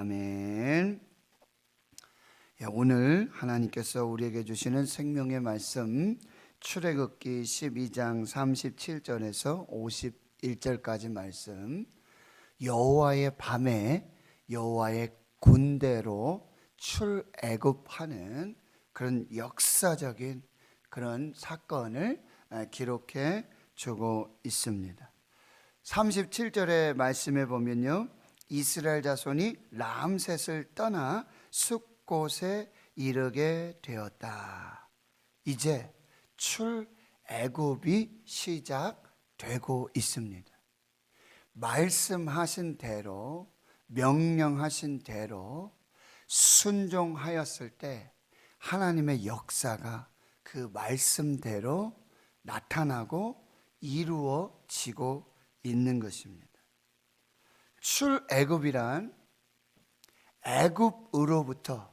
아멘. 예, 오늘 하나님께서 우리에게 주시는 생명의 말씀 출애굽기 12장 37절에서 51절까지 말씀 여호와의 밤에 여호와의 군대로 출애굽하는 그런 역사적인 그런 사건을 아, 기록해 주고 있습니다. 37절의 말씀에 보면요. 이스라엘 자손이 람셋을 떠나 숲곳에 이르게 되었다. 이제 출애굽이 시작되고 있습니다. 말씀하신 대로 명령하신 대로 순종하였을 때 하나님의 역사가 그 말씀대로 나타나고 이루어지고 있는 것입니다. 출애굽이란 애굽으로부터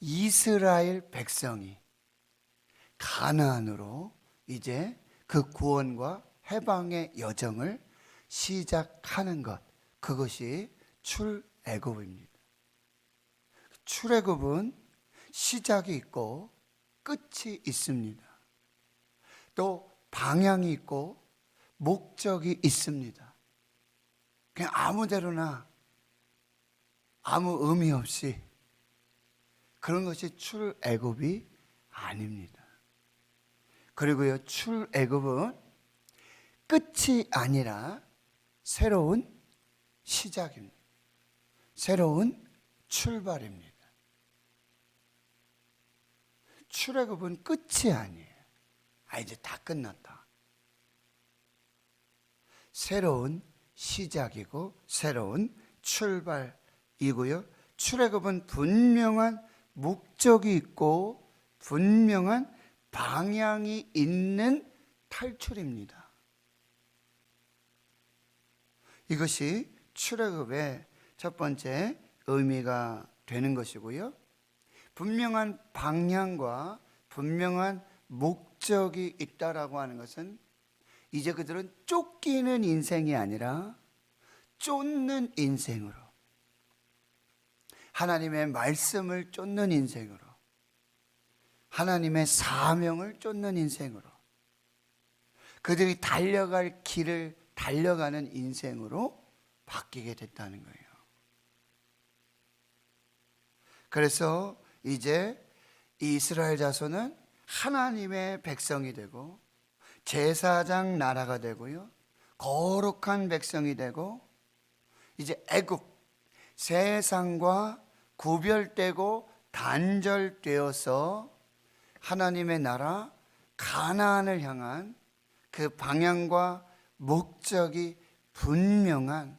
이스라엘 백성이 가나안으로 이제 그 구원과 해방의 여정을 시작하는 것 그것이 출애굽입니다. 출애굽은 시작이 있고 끝이 있습니다. 또 방향이 있고 목적이 있습니다. 그냥 아무데로나 아무 의미 없이 그런 것이 출애굽이 아닙니다. 그리고요 출애굽은 끝이 아니라 새로운 시작입니다. 새로운 출발입니다. 출애굽은 끝이 아니에요. 아 이제 다 끝났다. 새로운 시작이고 새로운 출발이고요. 출애굽은 분명한 목적이 있고 분명한 방향이 있는 탈출입니다. 이것이 출애굽의 첫 번째 의미가 되는 것이고요. 분명한 방향과 분명한 목적이 있다라고 하는 것은 이제 그들은 쫓기는 인생이 아니라 쫓는 인생으로 하나님의 말씀을 쫓는 인생으로 하나님의 사명을 쫓는 인생으로 그들이 달려갈 길을 달려가는 인생으로 바뀌게 됐다는 거예요. 그래서 이제 이스라엘 자손은 하나님의 백성이 되고 제사장 나라가 되고요. 거룩한 백성이 되고 이제 애굽 세상과 구별되고 단절되어서 하나님의 나라 가나안을 향한 그 방향과 목적이 분명한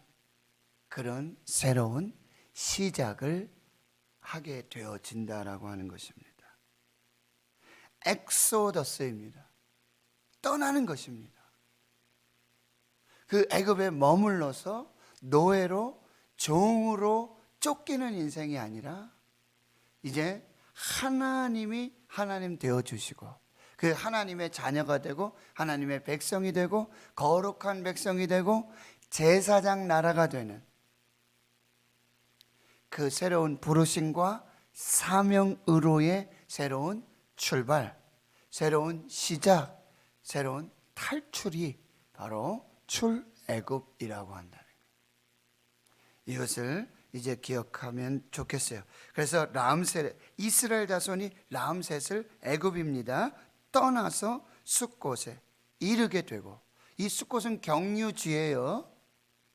그런 새로운 시작을 하게 되어진다라고 하는 것입니다. 엑소더스입니다. 떠나는 것입니다. 그 애굽에 머물러서 노예로 종으로 쫓기는 인생이 아니라 이제 하나님이 하나님 되어 주시고 그 하나님의 자녀가 되고 하나님의 백성이 되고 거룩한 백성이 되고 제사장 나라가 되는 그 새로운 부르심과 사명으로의 새로운 출발, 새로운 시작, 새로운 탈출이 바로 출애굽이라고 한다는 거예요. 이것을 이제 기억하면 좋겠어요. 그래서 라암셋 이스라엘 자손이 라암셋을 애굽입니다. 떠나서 숲곳에 이르게 되고 이 숲곳은 경유지예요.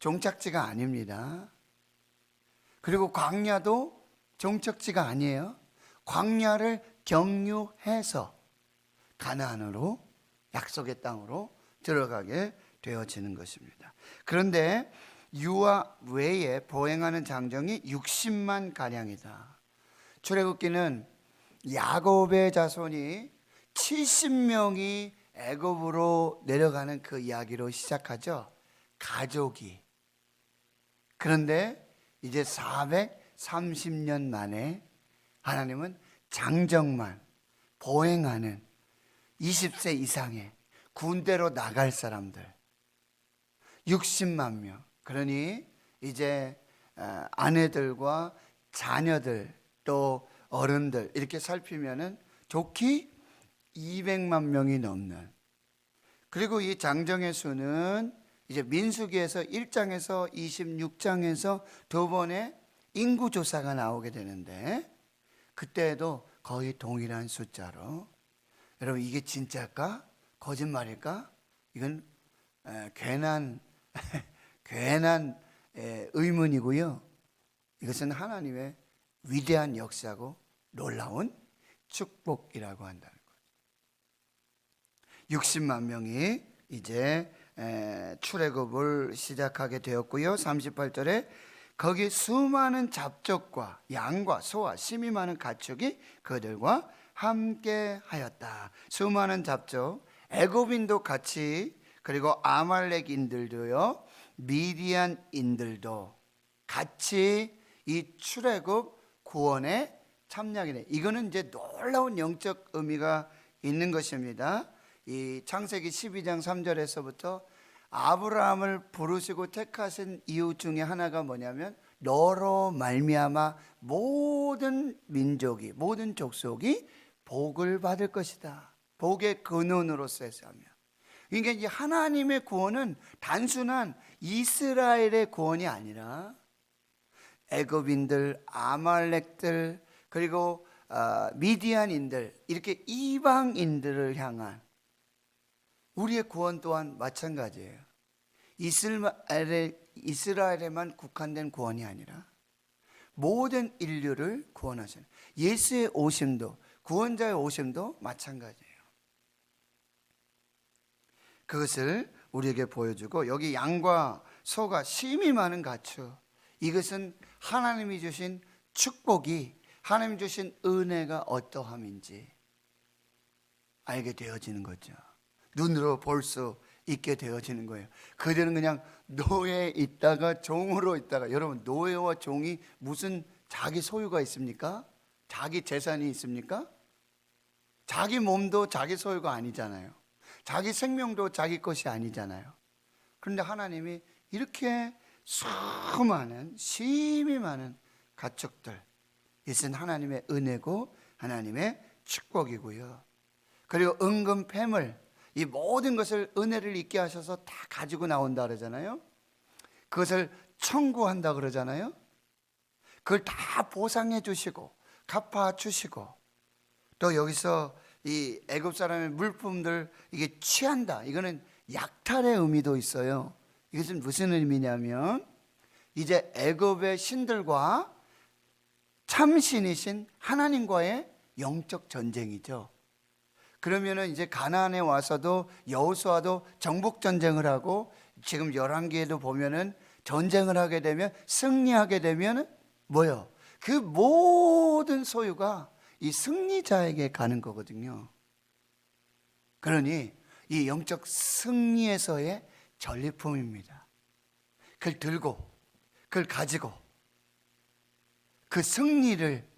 종착지가 아닙니다. 그리고 광야도 종착지가 아니에요. 광야를 경유해서 가나안으로 약속의 땅으로 들어가게 되어지는 것입니다. 그런데 유아 외에 보행하는 장정이 60만 가량이다. 출애굽기는 야곱의 자손이 70명이 애굽으로 내려가는 그 이야기로 시작하죠. 가족이. 그런데 이제 430년 만에 하나님은 장정만 보행하는 20세 이상의 군대로 나갈 사람들 60만 명. 그러니 이제 어, 아내들과 자녀들 또 어른들 이렇게 살피면은 좋기 200만 명이 넘는 그리고 이 장정의 수는 이제 민수기에서 1장에서 26장에서 두 번의 인구 조사가 나오게 되는데 그때도 거의 동일한 숫자로 여러분 이게 진짜일까? 거짓말일까? 이건 에, 괜한 괜한 에, 의문이고요. 이것은 하나님의 위대한 역사고 놀라운 축복이라고 한다는 거죠. 60만 명이 이제 에, 출애굽을 시작하게 되었고요. 38절에 거기 수많은 잡족과 양과 소와 심이 많은 가축이 그들과 함께 하였다. 수많은 잡족, 애굽인도 같이 그리고 아말렉인들도요. 미디안인들도 같이 이 출애굽 구원에 참여하게 이거는 이제 놀라운 영적 의미가 있는 것입니다. 이 창세기 12장 3절에서부터 아브라함을 부르시고 택하신 이유 중에 하나가 뭐냐면 너로 말미암아 모든 민족이 모든 족속이 복을 받을 것이다. 복의 근원으로서 해서하며 그러니까 이 하나님의 구원은 단순한 이스라엘의 구원이 아니라 애굽인들, 아말렉들 그리고 어, 미디안인들 이렇게 이방인들을 향한 우리의 구원 또한 마찬가지예요. 이스라엘에, 이스라엘에만 국한된 구원이 아니라 모든 인류를 구원하시는 예수의 오심도 구원자의 오심도 마찬가지예요. 그것을 우리에게 보여주고 여기 양과 소가 심이 많은 가축 이것은 하나님이 주신 축복이 하나님 주신 은혜가 어떠함인지 알게 되어지는 거죠. 눈으로 볼 수 있게 되어지는 거예요. 그들은 그냥 노예에 있다가 종으로 있다가 여러분 노예와 종이 무슨 자기 소유가 있습니까? 자기 재산이 있습니까? 자기 몸도 자기 소유가 아니잖아요. 자기 생명도 자기 것이 아니잖아요. 그런데 하나님이 이렇게 수많은 심이 많은 가축들 이것은 하나님의 은혜고 하나님의 축복이고요. 그리고 은금 폐물 이 모든 것을 은혜를 있게 하셔서 다 가지고 나온다 그러잖아요. 그것을 청구한다 그러잖아요. 그걸 다 보상해 주시고 갚아 주시고 또 여기서 이 애굽 사람의 물품들 이게 취한다. 이거는 약탈의 의미도 있어요. 이것은 무슨 의미냐면 이제 애굽의 신들과 참신이신 하나님과의 영적 전쟁이죠. 그러면은 이제 가나안에 와서도 여호수아도 정복 전쟁을 하고 지금 열왕기에도 보면은 전쟁을 하게 되면 승리하게 되면 뭐요? 그 모든 소유가 이 승리자에게 가는 거거든요. 그러니 이 영적 승리에서의 전리품입니다. 그걸 들고 그걸 가지고 그 승리를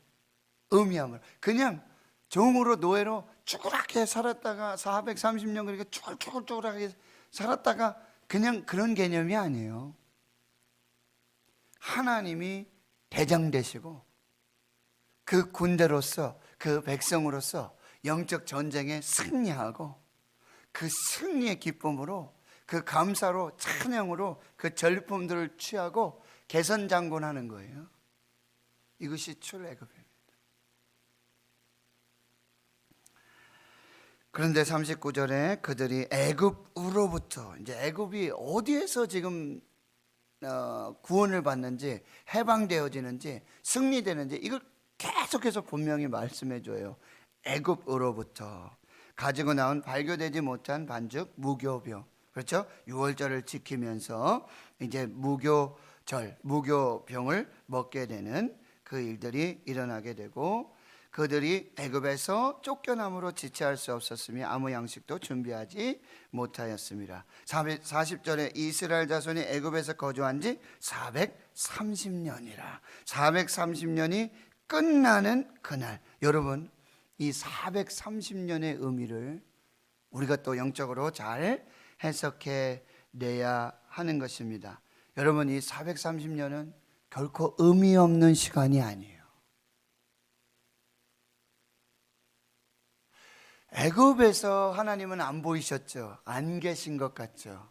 의미함을 그냥 종으로 노예로 쭈그랗게 살았다가 430년 그렇게 쭈글쭈글쭈글하게 살았다가 그냥 그런 개념이 아니에요. 하나님이 대장 되시고 그 군대로서 그 백성으로서 영적 전쟁에 승리하고 그 승리의 기쁨으로 그 감사로 찬양으로 그 전리품들을 취하고 개선 장군하는 거예요. 이것이 출애굽입니다. 그런데 39절에 그들이 애굽으로부터 이제 애굽이 어디에서 지금 어, 구원을 받는지 해방되어지는지 승리되는지 이걸 계속해서 분명히 말씀해 줘요. 애굽으로부터 가지고 나온 발교되지 못한 반죽 무교병 그렇죠? 6월절을 지키면서 이제 무교절 무교병을 먹게 되는 그 일들이 일어나게 되고 그들이 애굽에서 쫓겨남으로 지체할 수 없었으며 아무 양식도 준비하지 못하였습니다. 40절에 이스라엘 자손이 애굽에서 거주한 지 430년이라. 430년이 끝나는 그날. 여러분, 이 430년의 의미를 우리가 또 영적으로 잘 해석해 내야 하는 것입니다. 여러분, 이 430년은 결코 의미 없는 시간이 아니에요. 애굽에서 하나님은 안 보이셨죠. 안 계신 것 같죠.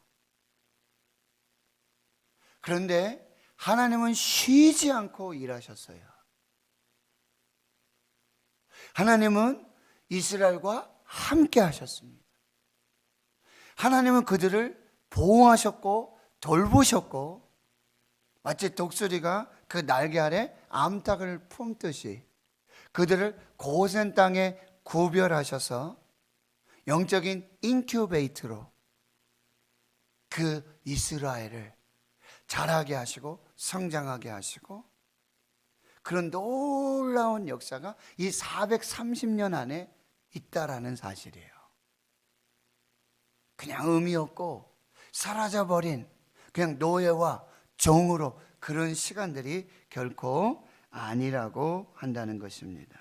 그런데 하나님은 쉬지 않고 일하셨어요. 하나님은 이스라엘과 함께 하셨습니다. 하나님은 그들을 보호하셨고 돌보셨고 마치 독수리가 그 날개 아래 암탉을 품듯이 그들을 고센 땅에 구별하셔서 영적인 인큐베이트로 그 이스라엘을 자라게 하시고 성장하게 하시고 그런 놀라운 역사가 이 430년 안에 있다라는 사실이에요. 그냥 의미 없고 사라져버린 그냥 노예와 종으로 그런 시간들이 결코 아니라고 한다는 것입니다.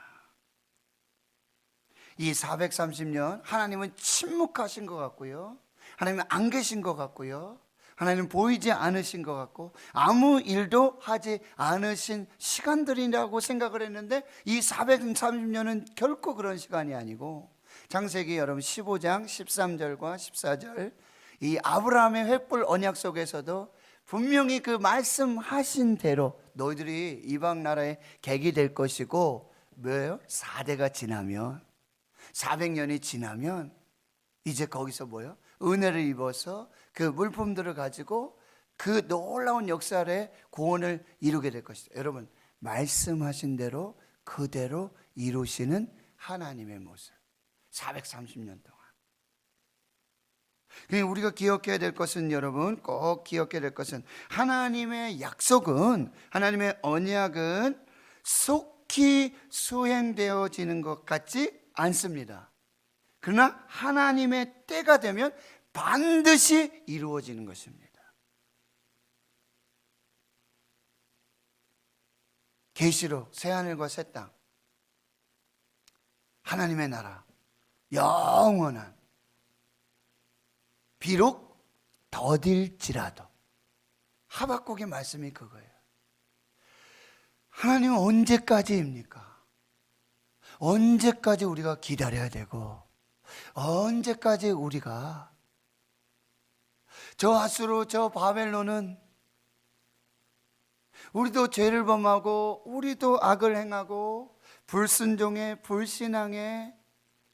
이 430년 하나님은 침묵하신 것 같고요. 하나님은 안 계신 것 같고요. 하나님은 보이지 않으신 것 같고 아무 일도 하지 않으신 시간들이라고 생각을 했는데 이 430년은 결코 그런 시간이 아니고 창세기 여러분 15장 13절과 14절 이 아브라함의 횃불 언약 속에서도 분명히 그 말씀하신 대로 너희들이 이방 나라의 객이 될 것이고 뭐예요? 4대가 지나면 400년이 지나면 이제 거기서 뭐요? 은혜를 입어서 그 물품들을 가지고 그 놀라운 역사의 구원을 이루게 될 것이다. 여러분, 말씀하신 대로 그대로 이루시는 하나님의 모습. 430년 동안. 우리가 기억해야 될 것은 여러분 꼭 기억해야 될 것은 하나님의 약속은 하나님의 언약은 속히 수행되어지는 것 같지 않습니다. 그러나 하나님의 때가 되면 반드시 이루어지는 것입니다. 계시록 새 하늘과 새 땅. 하나님의 나라 영원한 비록 더딜지라도 하박국의 말씀이 그거예요. 하나님은 언제까지입니까? 언제까지 우리가 기다려야 되고 언제까지 우리가 저 아수로 저 바벨론은 우리도 죄를 범하고 우리도 악을 행하고 불순종에 불신앙에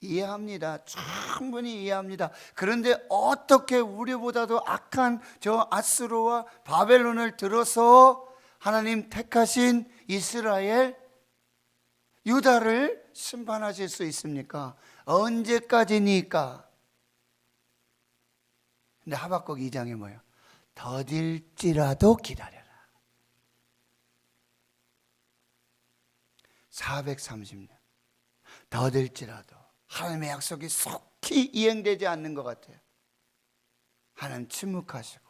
이해합니다. 충분히 이해합니다. 그런데 어떻게 우리보다도 악한 저 아스로와 바벨론을 들어서 하나님 택하신 이스라엘 유다를 심판하실 수 있습니까? 언제까지니까? 근데 하박국 2장에 뭐예요? 더딜지라도 기다려라. 430년. 더딜지라도 하나님의 약속이 속히 이행되지 않는 것 같아요. 하나님 침묵하시고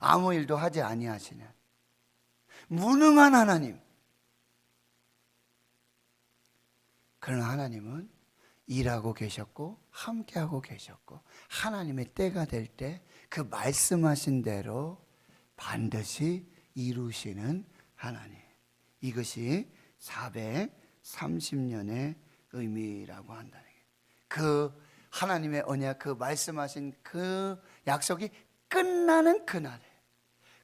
아무 일도 하지 아니하시는 무능한 하나님. 그러나 하나님은 일하고 계셨고 함께하고 계셨고 하나님의 때가 될 때 그 말씀하신 대로 반드시 이루시는 하나님. 이것이 430년의 의미라고 한다는 거예요. 그 하나님의 언약 그 말씀하신 그 약속이 끝나는 그날에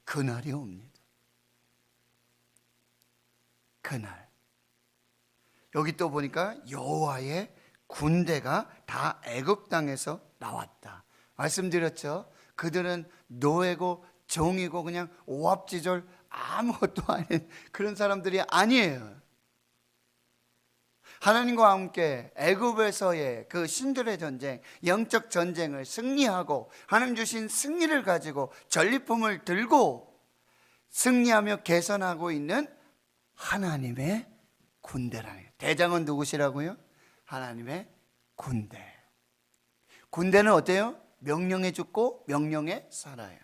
그날이 옵니다. 그날 여기 또 보니까 여호와의 군대가 다 애굽 땅에서 나왔다. 말씀드렸죠. 그들은 노예고 종이고 그냥 오합지졸 아무것도 아닌 그런 사람들이 아니에요. 하나님과 함께 애굽에서의 그 신들의 전쟁, 영적 전쟁을 승리하고 하나님 주신 승리를 가지고 전리품을 들고 승리하며 개선하고 있는 하나님의 군대라는. 대장은 누구시라고요? 하나님의 군대. 군대는 어때요? 명령에 죽고 명령에 살아요.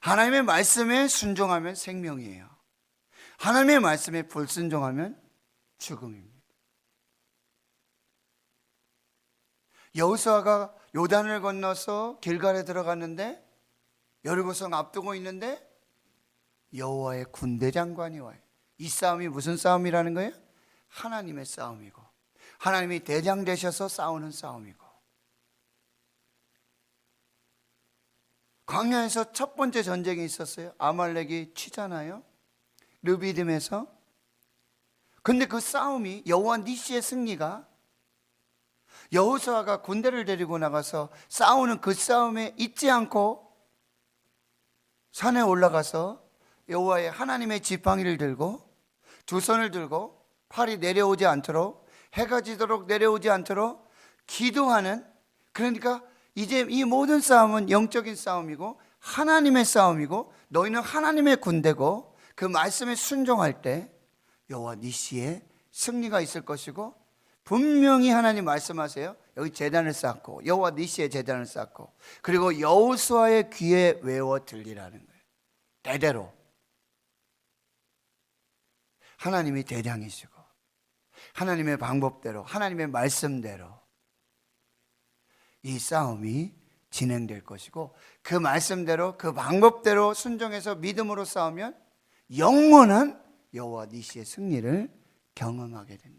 하나님의 말씀에 순종하면 생명이에요. 하나님의 말씀에 불순종하면 죽음입니다. 여호수아가 요단을 건너서 길갈에 들어갔는데 여리고성 앞두고 있는데 여호와의 군대 장관이 와요. 이 싸움이 무슨 싸움이라는 거예요? 하나님의 싸움이고 하나님이 대장 되셔서 싸우는 싸움이고 광야에서 첫 번째 전쟁이 있었어요. 아말렉이 치잖아요. 르비딤에서. 근데 그 싸움이 여호와 니시의 승리가 여호수아가 군대를 데리고 나가서 싸우는 그 싸움에 있지 않고 산에 올라가서 여호와의 하나님의 지팡이를 들고 두 손을 들고 팔이 내려오지 않도록 해가 지도록 내려오지 않도록 기도하는 그러니까 이제 이 모든 싸움은 영적인 싸움이고 하나님의 싸움이고 너희는 하나님의 군대고 그 말씀에 순종할 때 여호와 니시의 승리가 있을 것이고 분명히 하나님 말씀하세요. 여기 재단을 쌓고 여호와 니시의 재단을 쌓고 그리고 여호수아의 귀에 외워 들리라는 거예요. 대대로 하나님이 대장이시고 하나님의 방법대로 하나님의 말씀대로 이 싸움이 진행될 것이고 그 말씀대로 그 방법대로 순종해서 믿음으로 싸우면 영원한 여호와 니시의 승리를 경험하게 된다는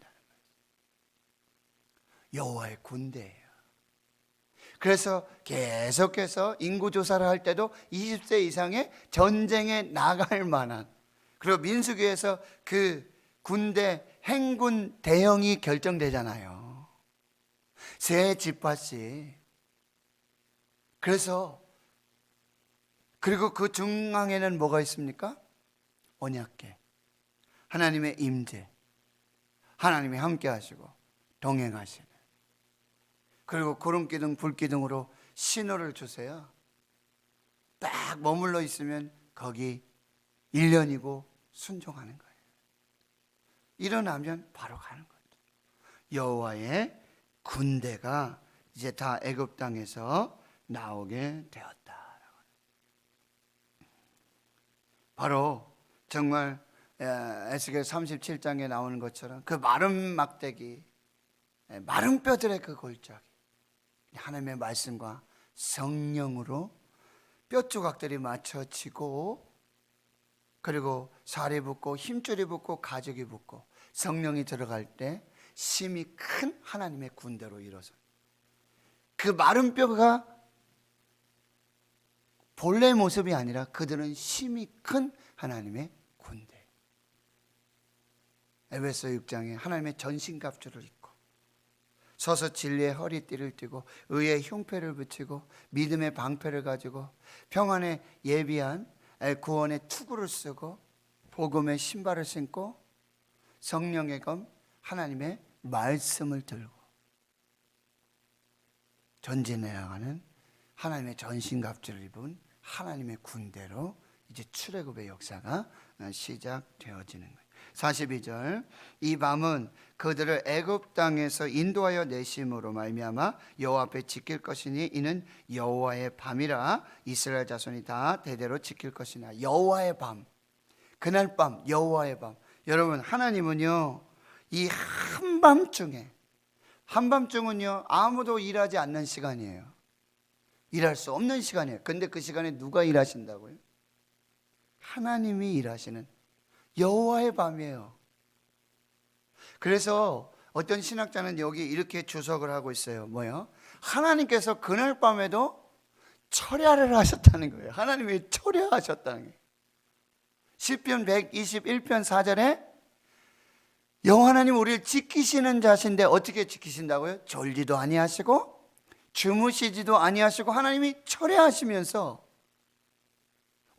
거예요. 여호와의 군대예요. 그래서 계속해서 인구 조사를 할 때도 20세 이상의 전쟁에 나갈 만한 그리고 민수기에서 그 군대 행군 대형이 결정되잖아요. 세 집합씩. 그래서 그리고 그 중앙에는 뭐가 있습니까? 언약계. 하나님의 임재. 하나님이 함께 하시고 동행하시는. 그리고 구름 기둥, 불 기둥으로 신호를 주세요. 딱 머물러 있으면 거기 1년이고 순종하는 거예요. 일어나면 바로 가는 거죠. 여호와의 군대가 이제 다 애굽 땅에서 나오게 되었다. 바로 정말 에스겔 37장에 나오는 것처럼 그 마른 막대기, 에, 마른 뼈들의 그 골짜기, 하나님의 말씀과 성령으로 뼈 조각들이 맞춰지고 그리고 살이 붙고 힘줄이 붙고 가죽이 붙고 성령이 들어갈 때 심이 큰 하나님의 군대로 일어서 그 마른 뼈가 본래 모습이 아니라 그들은 심이 큰 하나님의 군대. 에베소 6장에 하나님의 전신갑주를 입고 서서 진리의 허리띠를 띠고 의의 흉패를 붙이고 믿음의 방패를 가지고 평안의 예비한 구원의 투구를 쓰고 복음의 신발을 신고 성령의 검 하나님의 말씀을 들고 전진해 나가는 하나님의 전신갑주를 입은 하나님의 군대로 이제 출애굽의 역사가 시작되어지는 거예요. 42절. 이 밤은 그들을 애굽 땅에서 인도하여 내심으로 말미암아 여호와 앞에 지킬 것이니 이는 여호와의 밤이라 이스라엘 자손이 다 대대로 지킬 것이나. 여호와의 밤. 그날 밤 여호와의 밤. 여러분 하나님은요 이 한밤중에 한밤중은요 아무도 일하지 않는 시간이에요. 일할 수 없는 시간이에요. 근데 그 시간에 누가 일하신다고요? 하나님이 일하시는 여호와의 밤이에요. 그래서 어떤 신학자는 여기 이렇게 주석을 하고 있어요. 뭐요? 하나님께서 그날 밤에도 철야를 하셨다는 거예요. 하나님이 철야하셨다는 거예요. 시편 121편 4절에 여호와 하나님 우리를 지키시는 자신데 어떻게 지키신다고요? 졸지도 아니하시고 주무시지도 아니하시고 하나님이 철야하시면서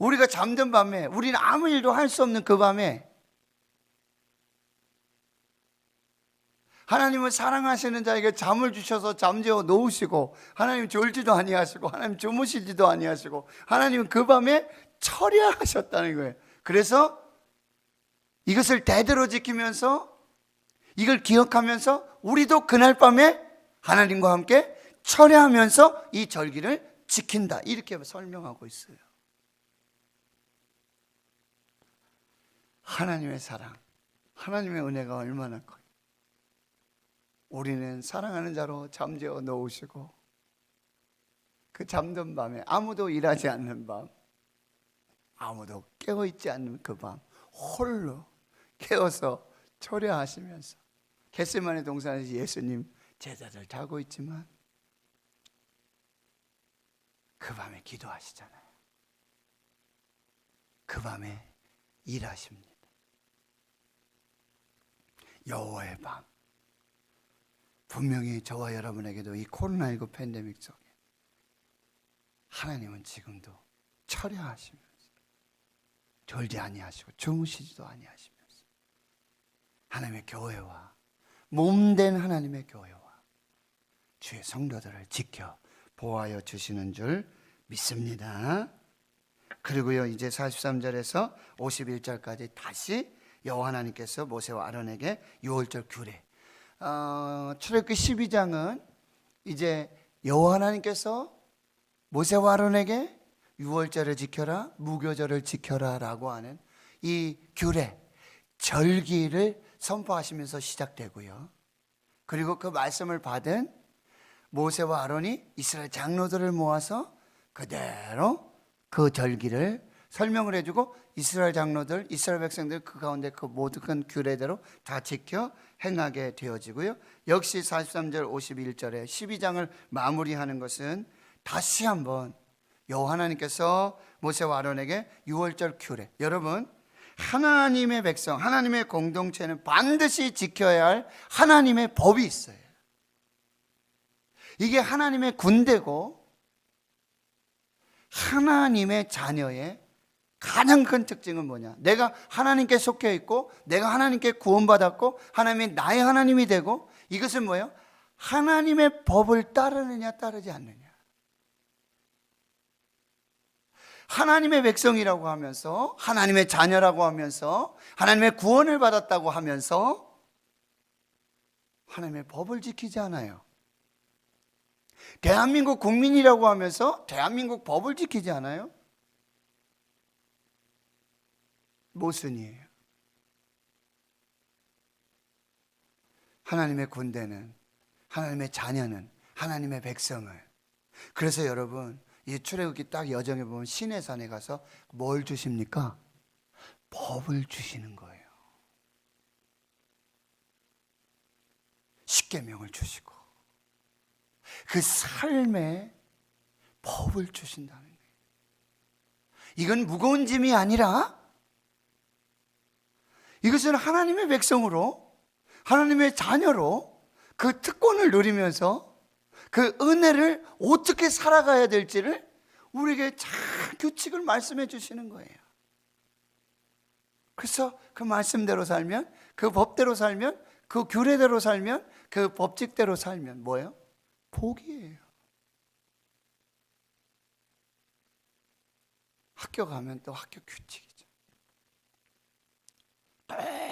우리가 잠든 밤에 우리는 아무 일도 할 수 없는 그 밤에 하나님은 사랑하시는 자에게 잠을 주셔서 잠재워 놓으시고 하나님 졸지도 아니하시고 하나님 주무시지도 아니하시고 하나님은 그 밤에 처리하셨다는 거예요. 그래서 이것을 대대로 지키면서 이걸 기억하면서 우리도 그날 밤에 하나님과 함께 처리하면서 이 절기를 지킨다. 이렇게 설명하고 있어요. 하나님의 사랑, 하나님의 은혜가 얼마나 커요. 우리는 사랑하는 자로 잠재워 놓으시고 그 잠든 밤에 아무도 일하지 않는 밤 아무도 깨어 있지 않는 그 밤 홀로 깨어서 초려하시면서 겟세마네 동산에서 예수님 제자들 자고 있지만 그 밤에 기도하시잖아요. 그 밤에 일하십니다. 여호와의 밤. 분명히 저와 여러분에게도 이 코로나19 팬데믹 속에 하나님은 지금도 철야하시면서 졸지 아니하시고 주무시지도 아니하시면서 하나님의 교회와 몸된 하나님의 교회와 주의 성도들을 지켜 보호하여 주시는 줄 믿습니다. 그리고요 이제 43절에서 51절까지 다시 여호와 하나님께서 모세와 아론에게 유월절 규례. 어, 출애굽기 12장은 이제 여호와 하나님께서 모세와 아론에게 유월절을 지켜라, 무교절을 지켜라라고 하는 이 규례, 절기를 선포하시면서 시작되고요. 그리고 그 말씀을 받은 모세와 아론이 이스라엘 장로들을 모아서 그대로 그 절기를 설명을 해주고 이스라엘 장로들, 이스라엘 백성들 그 가운데 그 모든 규례대로 다 지켜 행하게 되어지고요. 역시 43절 51절에 12장을 마무리하는 것은 다시 한번 여호와 하나님께서 모세와 아론에게 유월절 규례. 여러분 하나님의 백성, 하나님의 공동체는 반드시 지켜야 할 하나님의 법이 있어요. 이게 하나님의 군대고 하나님의 자녀의 가장 큰 특징은 뭐냐? 내가 하나님께 속해 있고, 내가 하나님께 구원받았고, 하나님이 나의 하나님이 되고, 이것은 뭐예요? 하나님의 법을 따르느냐, 따르지 않느냐. 하나님의 백성이라고 하면서, 하나님의 자녀라고 하면서, 하나님의 구원을 받았다고 하면서, 하나님의 법을 지키지 않아요. 대한민국 국민이라고 하면서 대한민국 법을 지키지 않아요? 모순이에요. 하나님의 군대는 하나님의 자녀는 하나님의 백성을 그래서 여러분 이 출애굽기 딱 여정에 보면 신의 산에 가서 뭘 주십니까? 법을 주시는 거예요. 십계명을 주시고 그 삶에 법을 주신다는 거예요. 이건 무거운 짐이 아니라 이것은 하나님의 백성으로 하나님의 자녀로 그 특권을 누리면서 그 은혜를 어떻게 살아가야 될지를 우리에게 잘 규칙을 말씀해 주시는 거예요. 그래서 그 말씀대로 살면 그 법대로 살면 그 규례대로 살면 그 법칙대로 살면 뭐예요? 복이에요. 학교 가면 또 학교 규칙이죠.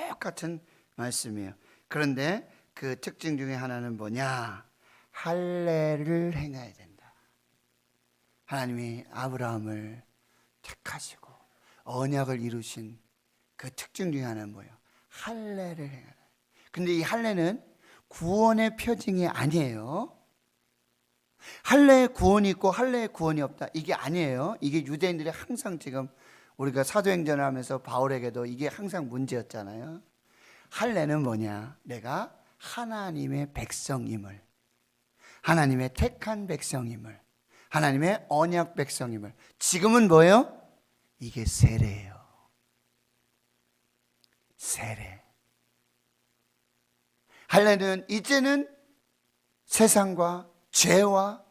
똑같은 말씀이에요. 그런데 그 특징 중에 하나는 뭐냐? 할례를 행해야 된다. 하나님이 아브라함을 택하시고 언약을 이루신 그 특징 중에 하나는 뭐예요? 할례를 행하라. 근데 이 할례는 구원의 표징이 아니에요. 할례의 구원이 있고 할례의 구원이 없다. 이게 아니에요. 이게 유대인들이 항상 지금 우리가 사도행전을 하면서 바울에게도 이게 항상 문제였잖아요. 할례는 뭐냐? 내가 하나님의 백성임을 하나님의 택한 백성임을 하나님의 언약 백성임을 지금은 뭐예요? 이게 세례예요. 세례. 할례는 이제는 세상과 죄와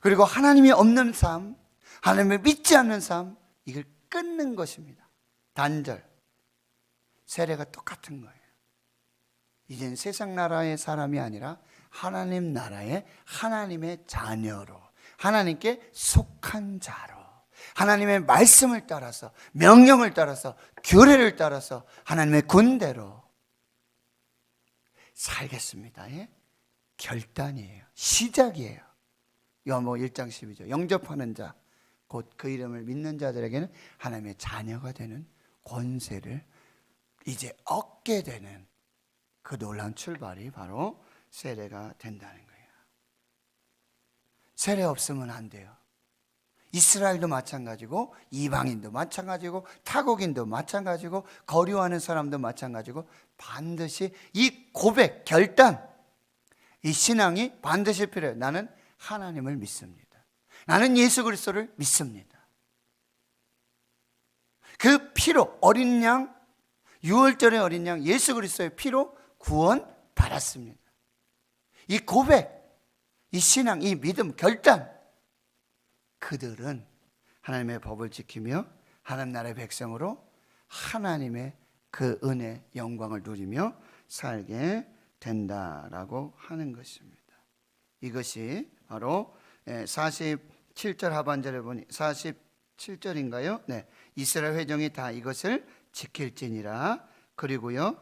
그리고 하나님이 없는 삶, 하나님을 믿지 않는 삶, 이걸 끊는 것입니다. 단절. 세례가 똑같은 거예요. 이젠 세상 나라의 사람이 아니라 하나님 나라의 하나님의 자녀로, 하나님께 속한 자로, 하나님의 말씀을 따라서, 명령을 따라서, 규례를 따라서 하나님의 군대로 살겠습니다. 예? 결단이에요. 시작이에요. 요한복 1장 12절. 영접하는 자, 곧 그 이름을 믿는 자들에게는 하나님의 자녀가 되는 권세를 이제 얻게 되는 그 놀라운 출발이 바로 세례가 된다는 거예요. 세례 없으면 안 돼요. 이스라엘도 마찬가지고 이방인도 마찬가지고 타국인도 마찬가지고 거류하는 사람도 마찬가지고 반드시 이 고백 결단 이 신앙이 반드시 필요해요. 나는 하나님을 믿습니다. 나는 예수 그리스도를 믿습니다. 그 피로 어린 양 6월절의 어린 양 예수 그리스도의 피로 구원 받았습니다. 이 고백, 이 신앙, 이 믿음, 결단 그들은 하나님의 법을 지키며 하나님 나라의 백성으로 하나님의 그 은혜 영광을 누리며 살게 된다라고 하는 것입니다. 이것이 바로 47절 하반절에 보니 47절인가요? 네. 이스라엘 회중이 다 이것을 지킬지니라. 그리고요.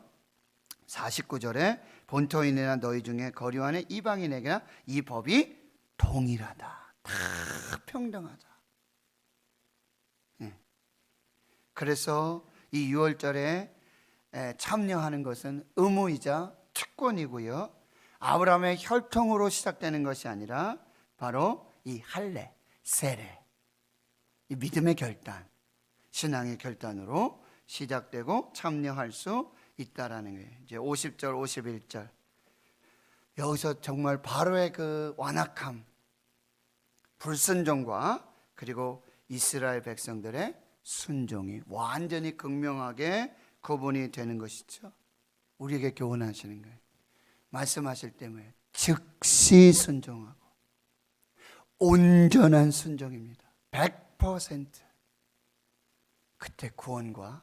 49절에 본토인이나 너희 중에 거류하는 이방인에게나 이 법이 동일하다. 다 평등하다. 예. 그래서 이 6월절에 참여하는 것은 의무이자 특권이고요. 아브라함의 혈통으로 시작되는 것이 아니라 바로 이 할례, 세례, 이 믿음의 결단, 신앙의 결단으로 시작되고 참여할 수 있다라는 거예요. 이제 50절, 51절. 여기서 정말 바로의 그 완악함, 불순종과 그리고 이스라엘 백성들의 순종이 완전히 극명하게 구분이 되는 것이죠. 우리에게 교훈하시는 거예요. 말씀하실 때문에 즉시 순종하고 온전한 순종입니다. 100% 그때 구원과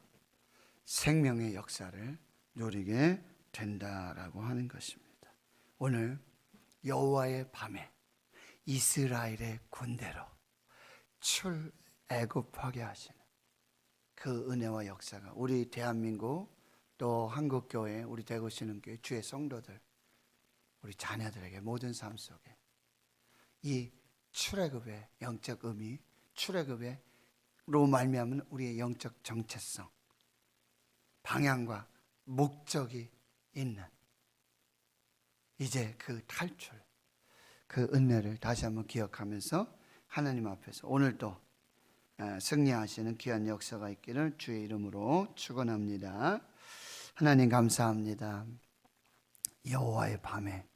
생명의 역사를 누리게 된다라고 하는 것입니다. 오늘 여호와의 밤에 이스라엘의 군대로 출애굽하게 하시는 그 은혜와 역사가 우리 대한민국 또 한국 교회 우리 대구 신흥교회 주의 성도들 우리 자녀들에게 모든 삶 속에 이 출애굽의 영적 의미, 출애굽의로 말미암은 우리의 영적 정체성, 방향과 목적이 있는 이제 그 탈출, 그 은혜를 다시 한번 기억하면서 하나님 앞에서 오늘도 승리하시는 귀한 역사가 있기를 주의 이름으로 축원합니다. 하나님 감사합니다. 여호와의 밤에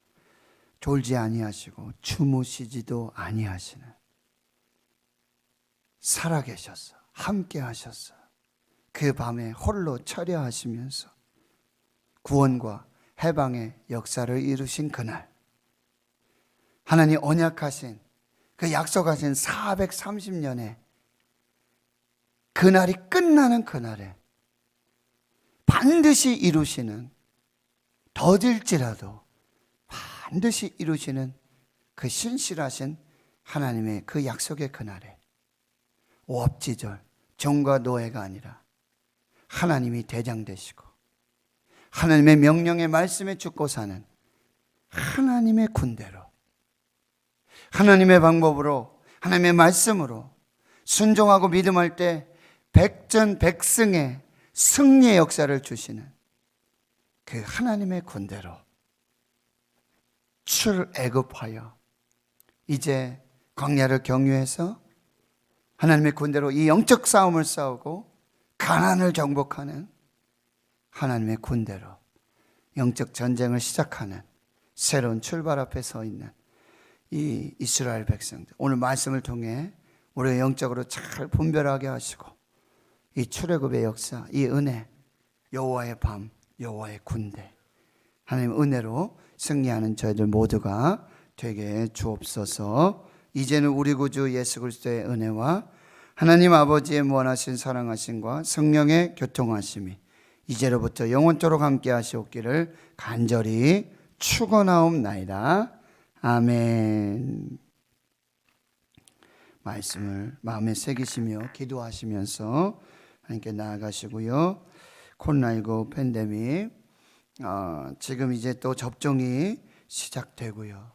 졸지 아니하시고 주무시지도 아니하시는 살아계셔서 함께 하셔서 그 밤에 홀로 처리하시면서 구원과 해방의 역사를 이루신 그날 하나님 언약하신 그 약속하신 430년의 그날이 끝나는 그날에 반드시 이루시는 더딜지라도 반드시 이루시는 그 신실하신 하나님의 그 약속의 그날에 오합지절 종과 노예가 아니라 하나님이 대장 되시고 하나님의 명령의 말씀에 죽고 사는 하나님의 군대로 하나님의 방법으로 하나님의 말씀으로 순종하고 믿음할 때 백전백승의 승리의 역사를 주시는 그 하나님의 군대로 출애굽하여 이제 광야를 경유해서 하나님의 군대로 이 영적 싸움을 싸우고 가난을 정복하는 하나님의 군대로 영적 전쟁을 시작하는 새로운 출발 앞에 서 있는 이 이스라엘 백성들. 오늘 말씀을 통해 우리가 영적으로 잘 분별하게 하시고 이 출애굽의 역사, 이 은혜, 여호와의 밤, 여호와의 군대 하나님 은혜로 승리하는 저희들 모두가 되게 주옵소서. 이제는 우리 구주 예수 그리스도의 은혜와 하나님 아버지의 무한하신 사랑하심과 성령의 교통하심이 이제로부터 영원토록 함께 하시옵기를 간절히 축원하옵나이다. 아멘. 말씀을 마음에 새기시며 기도하시면서 하나님께 나아가시고요. 코로나19 팬데믹 어, 지금 이제 또 접종이 시작되고요.